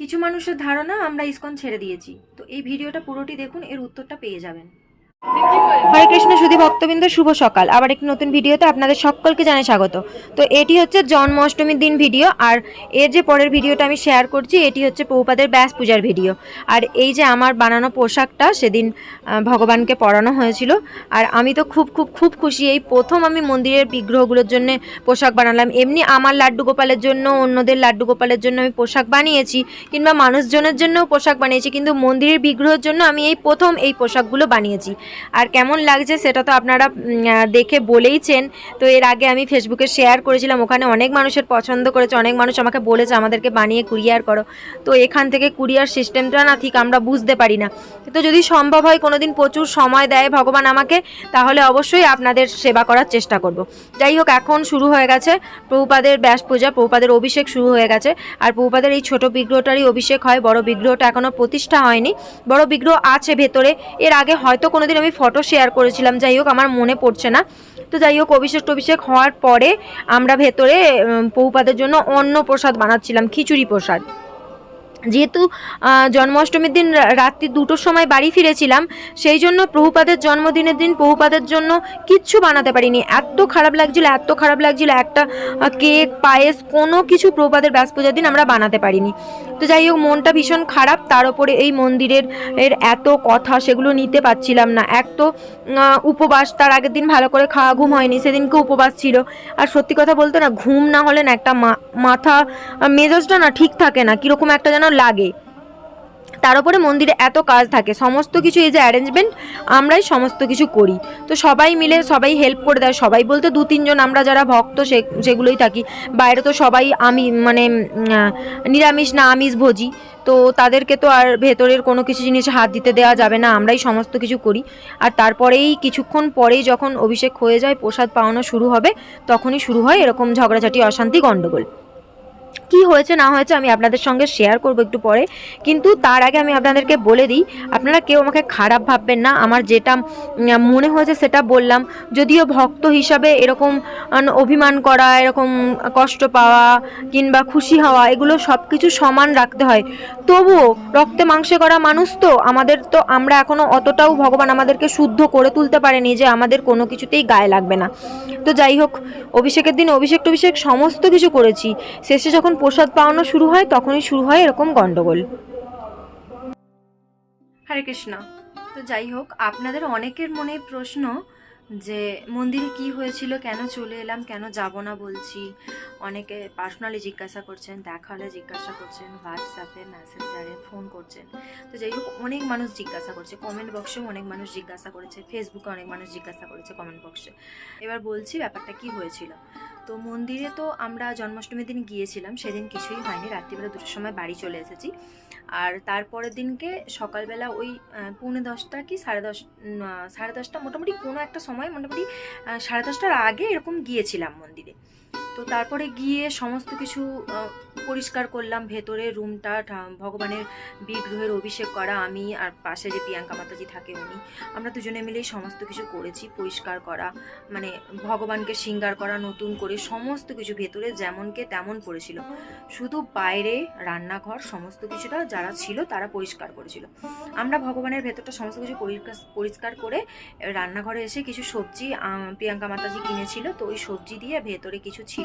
কিছু মানুষের ধারণা আমরা ইসকন ছেড়ে দিয়েছি। তো এই ভিডিওটা পুরোটি দেখুন, এর উত্তরটা পেয়ে যাবেন। হরে কৃষ্ণ, সুধী ভক্তবৃন্দ, শুভ সকাল। আবার একটি নতুন ভিডিওতে আপনাদের সকলকে জানাই স্বাগত। তো এটি হচ্ছে জন্মাষ্টমীর দিন ভিডিও, আর এর যে পরের ভিডিওটা আমি শেয়ার করছি, এটি হচ্ছে পৌপাদের ব্যাস পূজার ভিডিও। আর এই যে আমার বানানো পোশাকটা, সেদিন ভগবানকে পরানো হয়েছিল। আর আমি তো খুব খুব খুব খুশি। এই প্রথম আমি মন্দিরের বিগ্রহগুলোর জন্য পোশাক বানালাম। এমনি আমার লাড্ডু গোপালের জন্য, অন্যদের লাড্ডু গোপালের জন্য আমি পোশাক বানিয়েছি, কিংবা মানুষজনের জন্যও পোশাক বানিয়েছি, কিন্তু মন্দিরের বিগ্রহের জন্য আমি এই প্রথম এই পোশাকগুলো বানিয়েছি। আর কেমন লাগছে সেটা তো আপনারা দেখে বলেইছেন। তো এর আগে আমি ফেসবুকে শেয়ার করেছিলাম, ওখানে অনেক মানুষের পছন্দ করেছে, অনেক মানুষ আমাকে বলেছে, আমাদেরকে বানিয়ে কুরিয়ার করো। তো এখান থেকে কুরিয়ার সিস্টেমটা না ঠিক আমরা বুঝতে পারি না। তো যদি সম্ভব হয় কোনোদিন প্রচুর সময় দেয় ভগবান আমাকে, তাহলে অবশ্যই আপনাদের সেবা করার চেষ্টা করব। যাই হোক, এখন শুরু হয়ে গেছে প্রভুপাদের ব্যাস পূজা, প্রভুপাদের অভিষেক শুরু হয়ে গেছে। আর প্রভুপাদের এই ছোট বিগ্রহটারই অভিষেক হয়, বড় বিগ্রহটা এখনও প্রতিষ্ঠা হয়নি। বড় বিগ্রহ আছে ভেতরে, এর আগে হয়তো কোনোদিন আমি ফটো শেয়ার করেছিলাম যাই হোক আমার মনে পড়ছে না। তো যাই হোক অভিষেক টভিষেক হওয়ার পরে আমরা ভেতরে উম, জন্য অন্ন প্রসাদ বানাচ্ছিলাম খিচুড়ি প্রসাদ। যেহেতু জন্মাষ্টমীর দিন রাত্রি দুটোর সময় বাড়ি ফিরেছিলাম সেই জন্য প্রভুপাদের জন্মদিনের দিন প্রভুপাদের জন্য কিচ্ছু বানাতে পারিনি। এত খারাপ লাগছিল এত খারাপ লাগছিল একটা কেক পায়েস কোনো কিছু প্রভুপাদের ব্যাস পূজার দিন আমরা বানাতে পারিনি। তো যাই হোক, মনটা ভীষণ খারাপ। তার উপরে এই মন্দিরের, এর এত কথা সেগুলো নিতে পারছিলাম না। এক তো উপবাস, তার আগের দিন ভালো করে খাওয়া ঘুম হয়নি, সেদিনকে উপবাস ছিল। আর সত্যি কথা বলতে না, ঘুম না হলে না একটা মাথা মেজাজটা না ঠিক থাকে না, কীরকম একটা যেন লাগে। তার উপরে মন্দিরে এত কাজ থাকে, সমস্ত কিছু এই যে অ্যারেঞ্জমেন্ট আমরাই সমস্ত কিছু করি। তো সবাই মিলে সবাই হেল্প করে দেয়, সবাই বলতে দু তিনজন আমরা যারা ভক্ত সে, সেগুলোই থাকি। বাইরে তো সবাই আমি মানে নিরামিষ না আমিষ ভোজি। তো তাদেরকে তো আর ভেতরের কোনো কিছু জিনিস হাত দিতে দেওয়া যাবে না, আমরাই সমস্ত কিছু করি। আর তারপরেই কিছুক্ষণ পরেই যখন অভিষেক হয়ে যায়, প্রসাদ পাওয়ানো শুরু হবে, তখনই শুরু হয় এরকম ঝগড়াঝাটি, অশান্তি, গণ্ডগোল। কি হয়েছে, না হয়েছে আমি আপনাদের সঙ্গে শেয়ার করব একটু পরে। কিন্তু তার আগে আমি আপনাদেরকে বলে দিই, আপনারা কেউ আমাকে খারাপ ভাববেন না। আমার যেটা মনে হয়েছে সেটা বললাম। যদিও ভক্ত হিসাবে এরকম অভিমান করা, এরকম কষ্ট পাওয়া কিংবা খুশি হওয়া, এগুলো সব কিছু সমান রাখতে হয়। তবুও রক্তে মাংসে করা মানুষ তো, আমাদের তো আমরা এখনও অতটাও ভগবান আমাদেরকে শুদ্ধ করে তুলতে পারেনি যে আমাদের কোনো কিছুতেই গায়ে লাগবে না। তো যাই হোক, অভিষেকের দিন অভিষেক টভিষেক সমস্ত কিছু করেছি। শেষে যখন প্রসাদ পাওয়ানো শুরু হয়, তখনই শুরু হয় এরকম গন্ডগোল। হরে কৃষ্ণ। তো যাই হোক, আপনাদের অনেকের মনে প্রশ্ন যে, মন্দিরে কি হয়েছিল, কেন চলে এলাম, কেন যাব না বলছি। অনেকে পার্সোনালি জিজ্ঞাসা করছেন দেখা হলে জিজ্ঞাসা করছেন হোয়াটসঅ্যাপে মেসেঞ্জারে ফোন করছেন। তো যাই হোক, অনেক মানুষ জিজ্ঞাসা করছে কমেন্ট বক্সেও অনেক মানুষ জিজ্ঞাসা করেছে ফেসবুকে অনেক মানুষ জিজ্ঞাসা করেছে কমেন্ট বক্সে এবার বলছি ব্যাপারটা কি হয়েছিল? তো মন্দিরে তো আমরা জন্মাষ্টমীর দিন গিয়েছিলাম, সেদিন কিছুই হয়নি, রাত্রিবেলা দুটোর সময় বাড়ি চলে এসেছি। আর তারপরের দিনকে সকালবেলা ওই পৌনে দশটা কি সাড়ে দশ সাড়ে দশটা মোটামুটি কোনো একটা সময় মোটামুটি সাড়ে দশটার আগে এরকম গিয়েছিলাম মন্দিরে। তো তারপরে গিয়ে সমস্ত কিছু পরিষ্কার করলাম। ভেতরে রুমটা ভগবানের বিগ্রহের অভিষেক করা, আমি আর পাশে যে প্রিয়াঙ্কা মাতাজি থাকে উনি। আমরা দুজনে মিলেই সমস্ত কিছু করেছি, পরিষ্কার করা মানে ভগবানকে শৃঙ্গার করা, নতুন করে সমস্ত কিছু ভেতরে যেমনকে তেমন পড়েছিল শুধু বাইরে রান্নাঘর সমস্ত কিছুটা যারা ছিল তারা পরিষ্কার করেছিল। আমরা ভগবানের ভেতরটা সমস্ত কিছু পরিষ্কার করে রান্নাঘরে এসে কিছু সবজি প্রিয়াঙ্কা মাতাজি কিনেছিল, তো ওই সবজি দিয়ে ভেতরে কিছু ছিল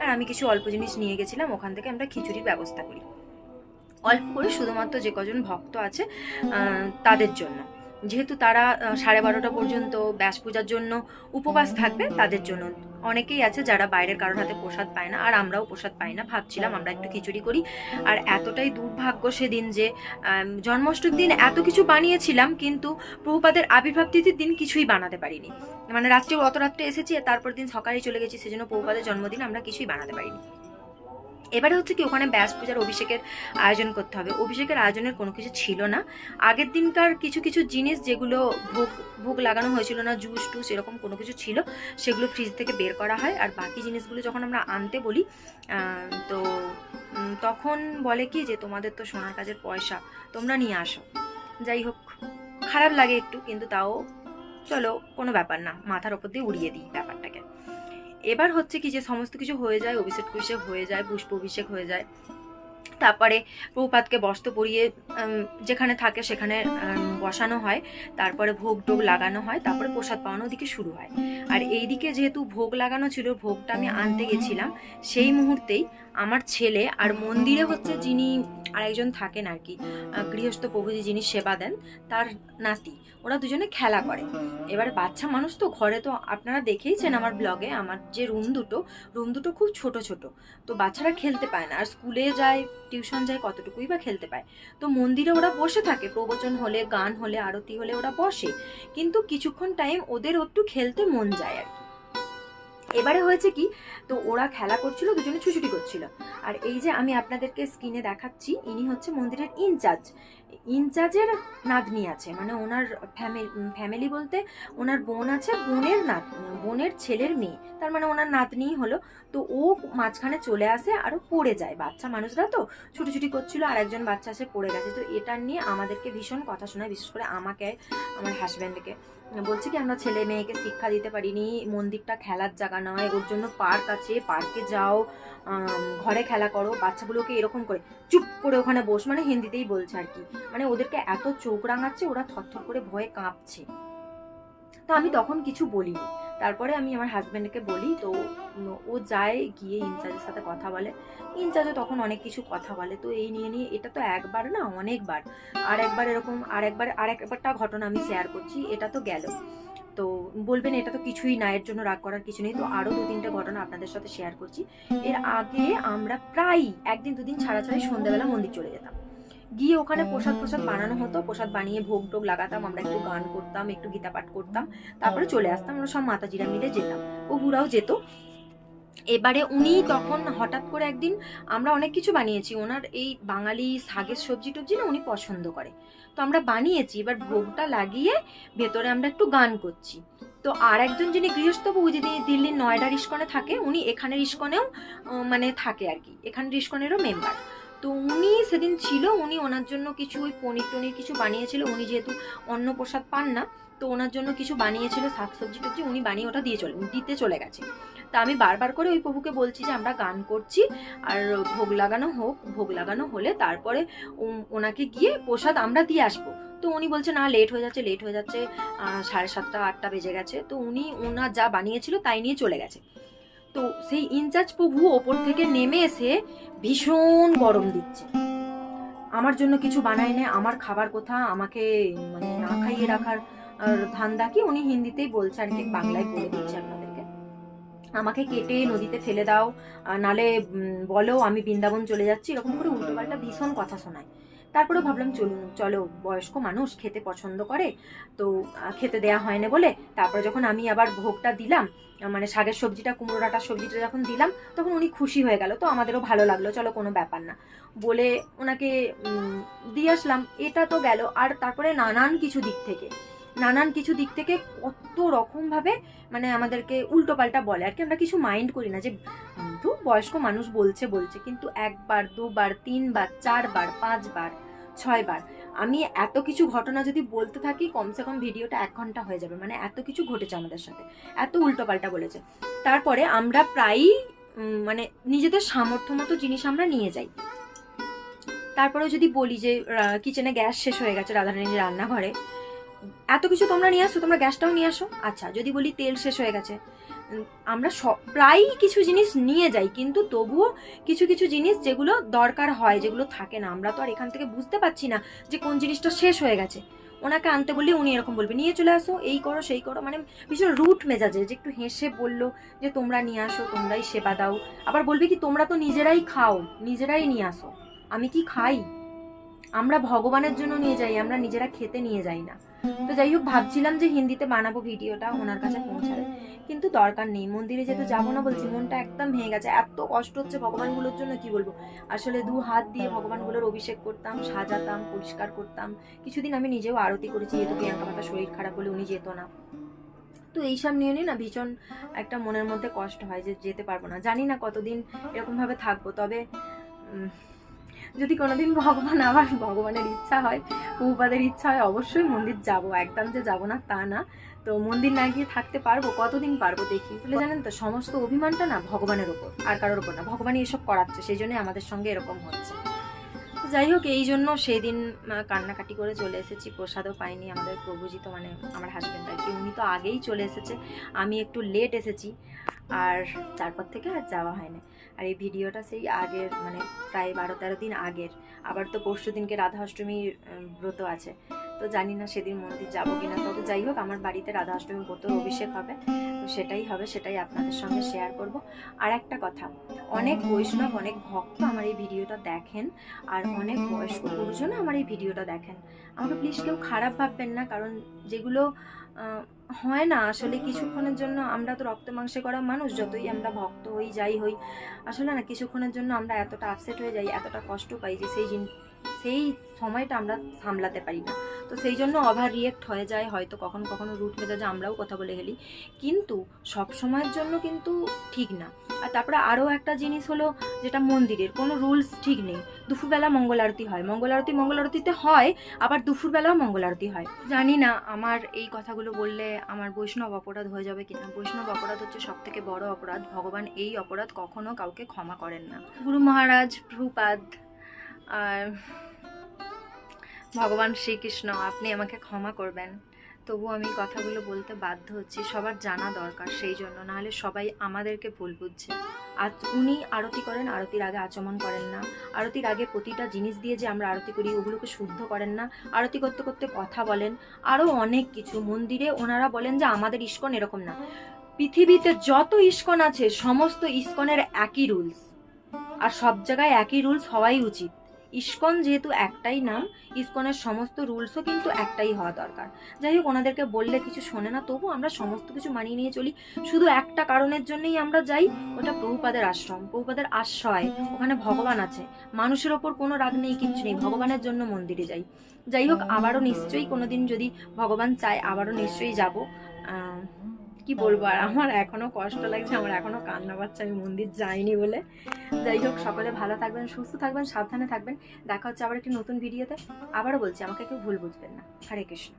আর আমি কিছু অল্প জিনিস নিয়ে গেছিলাম, ওখান থেকে আমরা খিচুড়ির ব্যবস্থা করি। অল্প করে শুধুমাত্র যে কজন ভক্ত আছে তাদের জন্য। যেহেতু তারা সাড়ে বারোটা পর্যন্ত ব্যাস পূজার জন্য উপবাস থাকবে, তাদের জন্য। অনেকেই আছে যারা বাইরের কারোর হাতে প্রসাদ পায় না, আর আমরাও প্রসাদ পাই না। ভাবছিলাম আমরা একটু খিচুড়ি করি। আর এতটাই দুর্ভাগ্য সেদিন যে জন্মাষ্টমীর দিন এত কিছু বানিয়েছিলাম, কিন্তু প্রভুপাদের আবির্ভাব তিথির দিন কিছুই বানাতে পারিনি। মানে রাত্রে অত রাত্রে এসেছি তারপর দিন সকালেই চলে গেছি, সেজন্য প্রভুপাদের জন্মদিন আমরা কিছুই বানাতে পারিনি। এবারে হচ্ছে কি ওখানে ব্যাস পূজার অভিষেকের আয়োজন করতে হবে। অভিষেকের আয়োজনের কোনো কিছু ছিল না। আগের দিনকার কিছু কিছু জিনিস যেগুলো ভোগ ভোগ লাগানো হয়েছিল না, জুস টুস এরকম কোনো কিছু ছিল, সেগুলো ফ্রিজ থেকে বের করা হয়। আর বাকি জিনিসগুলো যখন আমরা আনতে বলি তো তখন বলে কি যে, তোমাদের তো সোনার কাজের পয়সা, তোমরা নিয়ে আসো। যাই হোক, খারাপ লাগে একটু, কিন্তু তাও চলো, কোনো ব্যাপার না, মাথার ওপর দিয়ে উড়িয়ে দিই ব্যাপারটাকে এবার হচ্ছে কি যে সমস্ত কিছু হয়ে যায়, অভিষেক অভিষেক হয়ে যায়, পুষ্প অভিষেক হয়ে যায়। তারপরে প্রভুপাতকে বস্ত্র পরিয়ে যেখানে থাকে সেখানে বসানো হয়। তারপরে ভোগ টোগ লাগানো হয়। তারপরে প্রসাদ পাওয়ানো ওদিকে শুরু হয়। আর এইদিকে যেহেতু ভোগ লাগানো ছিল, ভোগটা আমি আনতে গেছিলাম, সেই মুহূর্তেই আমার ছেলে আর মন্দিরে হচ্ছে যিনি আরেকজন থাকেন আর কি গৃহস্থ প্রভুজি যিনি সেবা দেন, তার নাতি। ওরা দুজনে খেলা করে। এবার বাচ্চা মানুষ তো ঘরে তো আপনারা দেখেইছেন আমার ব্লগে আমার যে রুম দুটো রুম দুটো খুব ছোট ছোট। তো বাচ্চারা খেলতে পায় না। আর স্কুলে যায় টিউশন যায়, কতটুকুই বা খেলতে পায়। তো মন্দিরে ওরা বসে থাকে। প্রবচন হলে, গান হলে, আরতি হলে ওরা বসে। কিন্তু কিছুক্ষণ টাইম ওদের একটু খেলতে মন যায় আর কি। এবারে হয়েছে কি, তো ওরা খেলা করছিল, দুজনে ছুচুটি করছিল। আর এই যে আমি আপনাদেরকে স্ক্রিনে দেখাচ্ছি, ইনি হচ্ছে মন্দিরের ইনচার্জ। ইনচার্জের নাতনি আছে মানে ওনার ফ্যামিলি ফ্যামিলি বলতে ওনার বোন আছে, বোনের নাত, বোনের ছেলের মেয়ে। তার মানে ওনার নাতনিই হলো, তো ও মাঝখানে চলে আসে আরও পড়ে যায়। বাচ্চা মানুষরা তো ছুটোছুটি করছিল আর একজন বাচ্চা এসে পড়ে গেছে। তো এটা নিয়ে আমাদেরকে ভীষণ কথা শোনায়, বিশেষ করে আমাকে, আমার হাজব্যান্ডকে বলছে কি, আমরা ছেলে মেয়েকে শিক্ষা দিতে পারিনি, মন্দিরটা খেলার জায়গা নয়, ওর জন্য পার্ক আছে, পার্কে যাও ঘরে খেলা করো, বাচ্চাগুলোকে এরকম করে চুপ করে ওখানে বস মানে হিন্দিতেই বলছে আর কি। মানে ওদেরকে এত চোখ রাঙাচ্ছে, ওরা থরথর করে ভয়ে কাঁপছে। তা আমি তখন কিছু বলিনি। তারপরে আমি আমার হাজব্যান্ডকে বলি, তো ও যায় গিয়ে ইনচার্জের সাথে কথা বলে। ইনচার্জও তখন অনেক কিছু কথা বলে, তো এই নিয়ে নিয়ে এটা তো একবার না, অনেকবার। আর একবার এরকম আর একবার আর একবারটা ঘটনা আমি শেয়ার করছি, এটা তো গেল। তো বলবেন এটা তো কিছুই না, এর জন্য রাগ করার কিছু নেই। তো আরও দু তিনটা ঘটনা আপনাদের সাথে শেয়ার করছি। এর আগে আমরা প্রায় একদিন, দুদিন ছাড়া ছাড়াই সন্ধ্যাবেলা মন্দির চলে যেতাম। গিয়ে ওখানে প্রসাদ প্রসাদ বানানো হতো প্রসাদ বানিয়ে ভোগ টোগ লাগাতাম আমরা একটু গান করতাম একটু গীতা পাঠ করতাম তারপরে চলে আসতাম আমরা সব মাতাজিরা মিলে যেতাম ও বুড়াও যেত। এবারে উনি তখন হঠাৎ করে একদিন আমরা অনেক কিছু বানিয়েছি ওনার এই বাঙালি শাকের সবজি টবজি না উনি পছন্দ করে। তো আমরা বানিয়েছি এবার ভোগটা লাগিয়ে ভেতরে আমরা একটু গান করছি। তো আর একজন যিনি গৃহস্থ বউ যিনি দিল্লির নয়ডার ইস্কনে থাকে উনি এখানের ইস্কনেও মানে থাকে আর কি এখানের ইস্কনেরও মেম্বার তো উনি সেদিন ছিল, উনি ওনার জন্য কিছু ওই পনির টনির কিছু বানিয়েছিল। উনি যেহেতু অন্ন প্রসাদ পান না, তো ওনার জন্য কিছু বানিয়েছিল শাকসবজি টবজি উনি বানিয়ে ওটা দিয়ে চলে, দিতে চলে গেছে। তা আমি বারবার করে ওই প্রভুকে বলছি যে, আমরা গান করছি, আর ভোগ লাগানো হোক, ভোগ লাগানো হলে তারপরে ওনাকে গিয়ে প্রসাদ আমরা দিয়ে আসব। তো উনি বলছে, না লেট হয়ে যাচ্ছে লেট হয়ে যাচ্ছে সাড়ে সাতটা, আটটা বেজে গেছে। তো উনি ওনার যা বানিয়েছিল তাই নিয়ে চলে গেছে। তো সেই ইনচার্জ প্রভু ওপর থেকে নেমে এসে ভীষণ গরম দিচ্ছে। আমার জন্য কিছু বানায় না, আমার খাবার কোথা, আমাকে মানে না খাইয়ে রাখার ধান্দা কি? উনি হিন্দিতেই বলছে আর কি বাংলায় বলে দিচ্ছে আপনাদেরকে। আমাকে কেটে নদীতে ফেলে দাও নালে বলো আমি বৃন্দাবন চলে যাচ্ছি, এরকম করে উল্টোপাল্টা ভীষণ কথা শোনায়। তারপরে ভাবলাম চলুন, চলো, বয়স্ক মানুষ খেতে পছন্দ করে, তো খেতে দেয়া হয় না বলে, তারপরে যখন আমি আবার ভোগটা দিলাম মানে শাকের সবজিটা, কুমড়ো ডাঁটার সবজিটা যখন দিলাম, তখন উনি খুশি হয়ে গেল, তো আমাদেরও ভালো লাগল, চলো কোনো ব্যাপার না, বলে ওনাকে দিয়ে আসলাম, এটা তো গেল, আর তারপরে নানান কিছু দিক থেকে নানান কিছু দিক থেকে কত রকমভাবে মানে আমাদেরকে উল্টো পাল্টা বলে। আর কি আমরা কিছু মাইন্ড করি না যে কিন্তু বয়স্ক মানুষ বলছে বলছে, কিন্তু একবার, দুবার, তিনবার, চারবার, পাঁচবার, ছয়বার, আমি এত কিছু ঘটনা যদি বলতে থাকি, কমসে কম ভিডিওটা এক ঘণ্টা হয়ে যাবে। মানে এত কিছু ঘটেছে আমাদের সাথে, এত উল্টোপাল্টা বলেছে। তারপরে আমরা প্রায়ই মানে নিজেদের সামর্থ্য মতো জিনিস আমরা নিয়ে যাই। তারপরে যদি বলি যে কিচেনে গ্যাস শেষ হয়ে গেছে, রাধারানীর রান্নাঘরে এত কিছু তোমরা নিয়ে আসো, তোমরা গ্যাসটাও নিয়ে আসো। আচ্ছা যদি বলি তেল শেষ হয়ে গেছে। আমরা সব প্রায়ই কিছু জিনিস নিয়ে যাই, কিন্তু তবুও কিছু কিছু জিনিস যেগুলো দরকার হয়, যেগুলো থাকে না। আমরা তো আর এখান থেকে বুঝতে পারছি না যে কোন জিনিসটা শেষ হয়ে গেছে। ওনাকে আনতে বললে উনি এরকম বলবে, নিয়ে চলে আসো, এই করো, সেই করো। মানে ভীষণ রুট মেজাজে যে একটু হেসে বলল যে, তোমরা নিয়ে আসো, তোমরাই সেবা দাও। আবার বলবে কি, তোমরা তো নিজেরাই খাও, নিজেরাই নিয়ে আসো। আমি কি খাই? আমরা ভগবানের জন্য নিয়ে যাই, আমরা নিজেরা খেতে নিয়ে যাই না। তো যাই হোক, ভাবছিলাম যে হিন্দিতে বানাবো ভিডিওটা, ওনার কাছে পৌঁছাবে। কিন্তু দরকার নেই, মন্দিরে যেহেতু যাব না বলছি, মনটা একদম ভেঙে গেছে। এত কষ্ট হচ্ছে ভগবানগুলোর জন্য, কি বলব? আসলে দু হাত দিয়ে ভগবানগুলোর অভিষেক করতাম, সাজাতাম, পরিষ্কার করতাম। কিছুদিন আমি নিজেও আরতি করেছি, যেহেতু প্রিয়াঙ্কা মাতা শরীর খারাপ বলে উনি যেত না। তো এইসব নিয়ে নিয়ে না ভীষণ একটা মনের মধ্যে কষ্ট হয় যে যেতে পারব না। জানি না কতদিন এরকমভাবে থাকব, তবে যদি কোনোদিন ভগবান আবার ভগবানের ইচ্ছা হয় প্রভুপাদের ইচ্ছা হয় অবশ্যই মন্দির যাব। একদম যে যাব না তা না। তো মন্দির না গিয়ে থাকতে পারব কতদিন পারব দেখি। তাহলে জানেন তো সমস্ত অভিমানটা না ভগবানের ওপর আর কারোর ওপর না। ভগবানই এসব করাচ্ছে সেই জন্যই আমাদের সঙ্গে এরকম হচ্ছে। যাই হোক এই জন্য সেই দিন কান্নাকাটি করে চলে এসেছি প্রসাদও পাইনি আমাদের প্রভুজি তো মানে আমার হাজব্যান্ড আর কি। উনি তো আগেই চলে এসেছে আমি একটু লেট এসেছি আর তারপর থেকে আর যাওয়া হয়নি। আর এই ভিডিওটা সেই আগের মানে প্রায় বারো তেরো দিন আগের। আবার তো পরশু দিনকে রাধা অষ্টমীর ব্রত আছে। তো জানি না সেদিন মন্দির যাব কিনা। তবে যাই হোক, আমার বাড়িতে রাধা অষ্টমী ব্রত অভিষেক হবে। তো সেটাই হবে, সেটাই আপনাদের সঙ্গে শেয়ার করব। আর একটা কথা, অনেক বৈষ্ণব, অনেক ভক্ত আমার এই ভিডিওটা দেখেন। আর অনেক বয়স্ক পুরুষজন আমার এই ভিডিওটা দেখেন। আমাকে প্লিজ কেউ খারাপ ভাববেন না, কারণ যেগুলো হয় না। আসলে কিছুক্ষণের জন্য আমরা তো রক্ত মাংসে করা মানুষ, যতই আমরা ভক্ত হই, যাই হই, আসলে না, কিছুক্ষণের জন্য আমরা এতটা আপসেট হয়ে যাই, এতটা কষ্ট পাই যে সেই সেই সময়টা আমরা সামলাতে পারি না। তো সেই জন্য ওভার রিয়েক্ট হয়ে যায়, হয়তো কখনো কখনো রুট মেজাজে আমরাও কথা বলে গেলি। কিন্তু সব সময়ের জন্য কিন্তু ঠিক না। আর তারপরে আরও একটা জিনিস হলো যেটা মন্দিরের, কোনো রুলস ঠিক নেই। দুপুরবেলা মঙ্গল আরতি হয়। মঙ্গল আরতি মঙ্গল আরতিতে হয়, আবার দুপুরবেলাও মঙ্গল আরতি হয়। জানি না আমার এই কথাগুলো বললে আমার বৈষ্ণব অপরাধ হয়ে যাবে কিনা। বৈষ্ণব অপরাধ হচ্ছে সব থেকে বড় অপরাধ। ভগবান এই অপরাধ কখনো কাউকে ক্ষমা করেন না। গুরু মহারাজ প্রভুপাদ আর ভগবান শ্রীকৃষ্ণ, আপনি আমাকে ক্ষমা করবেন। তবু আমি কথাগুলো বলতে বাধ্য হচ্ছি, সবার জানা দরকার সেই জন্য, নাহলে সবাই আমাদেরকে ভুল বুঝছে। আর উনি আরতি করেন, আরতির আগে আচমন করেন না। আরতির আগে প্রতিটা জিনিস দিয়ে যে আমরা আরতি করি, ওগুলোকে শুদ্ধ করেন না। আরতি করতে করতে কথা বলেন। আরও অনেক কিছু। মন্দিরে ওনারা বলেন যে, আমাদের ইস্কন এরকম না। পৃথিবীতে যত ইস্কন আছে, সমস্ত ইস্কনের একই রুলস আর সব জায়গায় একই রুলস হওয়াই উচিত। ইস্কন যেহেতু একটাই নাম, ইস্কনের সমস্ত রুলসও কিন্তু একটাই হওয়া দরকার। যাই হোক, ওনাদেরকে বললে কিছু শোনে না, তবু আমরা সমস্ত কিছু মানিয়ে নিয়ে চলি। শুধু একটা কারণের জন্যই আমরা যাই, ওটা প্রভুপাদের আশ্রম, প্রভুপাদের আশ্রয়। ওখানে ভগবান আছে। মানুষের ওপর কোনো রাগ নেই, কিচ্ছু নেই। ভগবানের জন্য মন্দিরে যাই। যাই হোক, আবারও নিশ্চয়ই কোনোদিন যদি ভগবান চায়, আবারও নিশ্চয়ই যাব। কি বলব? আর আমার এখনও কষ্ট লাগছে আমার এখনও কান্না পাচ্ছে আমি মন্দির যাইনি বলে। যাই হোক সকলে ভালো থাকবেন সুস্থ থাকবেন সাবধানে থাকবেন। দেখা হচ্ছে আবার একটি নতুন ভিডিওতে। আবারও বলছি আমাকে কেউ ভুল বুঝবেন না। হরে কৃষ্ণ।